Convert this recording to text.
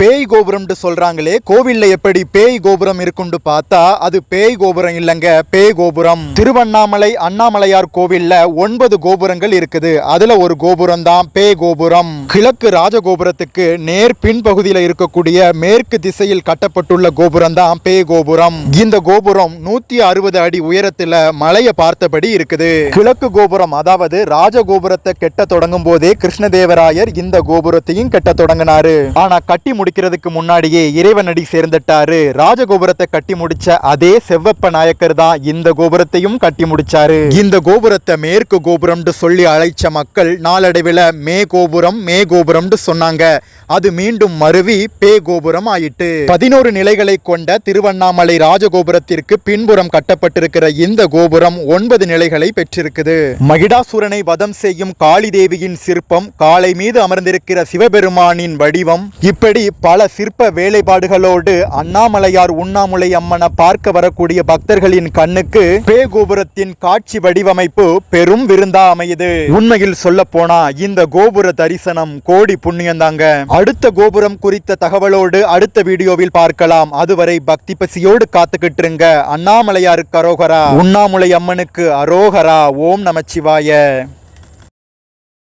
பேய் கோபுரம்னு சொல்றாங்களே கோவில்ல எப்படி பேய் கோபுரம் இருக்குன்னு பார்த்தா அது பேய் கோபுரம் இல்லைங்க பேய் கோபுரம். திருவண்ணாமலை அண்ணாமலையார் கோவில்ல ஒன்பது கோபுரங்கள் இருக்குது. அதுல ஒரு கோபுரம் தான் பேய் கோபுரம். கிழக்கு ராஜகோபுரத்துக்கு நேர் பின்பகுதியில இருக்கக்கூடிய மேற்கு திசையில் கட்டப்பட்டுள்ள கோபுரம் தான் பேய் கோபுரம். இந்த கோபுரம் நூத்தி அறுபது அடி உயரத்துல மலையை பார்த்தபடி இருக்குது. கிழக்கு கோபுரம் அதாவது ராஜகோபுரத்தை கெட்ட தொடங்கும் போதே கிருஷ்ணதேவராயர் இந்த கோபுரத்தையும் கெட்ட தொடங்கினாரு. ஆனா கட்டி முடிக்கிறதுக்கு முன்னாடியே இறைவனடி சேர்ந்துட்டாரு. ராஜகோபுரத்தை கட்டி முடிச்ச அதே செவ்வப்ப நாயக்கர் தான் இந்த கோபுரத்தையும் கட்டி முடிச்சாரு. இந்த கோபுரத்தை மேற்கு கோபுரம்னு சொல்லி அழைச்ச மக்கள் நாளடைவில் மே கோபுரம் மே கோபுரம்னு சொன்னாங்க. அது மீண்டும் மருவி பே கோபுரம் ஆயிட்டு. பதினோரு நிலைகளை கொண்ட திருவண்ணாமலை ராஜகோபுரத்திற்கு பின்புறம் கட்டப்பட்டிருக்கிற இந்த கோபுரம் ஒன்பது நிலைகளை பெற்றிருக்குது. மகிடாசுரனை வதம் செய்யும் காளி தேவியின் சிற்பம் காலை மீது அமர்ந்திருக்கிற சிவபெருமானின் வடிவம். இப்படி பல சிற்ப வேலைப்பாடுகளோடு அண்ணாமலையார் உண்ணாமுலை அம்மனை பார்க்க வரக்கூடிய பக்தர்களின் கண்ணுக்கு பே கோபுரத்தின் காட்சி வடிவமைப்பு பெரும் விருந்தா அமையுது. உண்மையில் சொல்ல போனா இந்த கோபுர தரிசனம் கோடி புண்ணியந்தாங்க அடுத்த கோபுரம் குறித்த தகவலோடு அடுத்த வீடியோவில் பார்க்கலாம். அதுவரை பக்தி பசியோடு காத்துக்கிட்டு இருங்க அண்ணாமலையாருக்கு அரோகரா. உண்ணாமுலை அம்மனுக்கு அரோகரா. ஓம் நமச்சிவாய.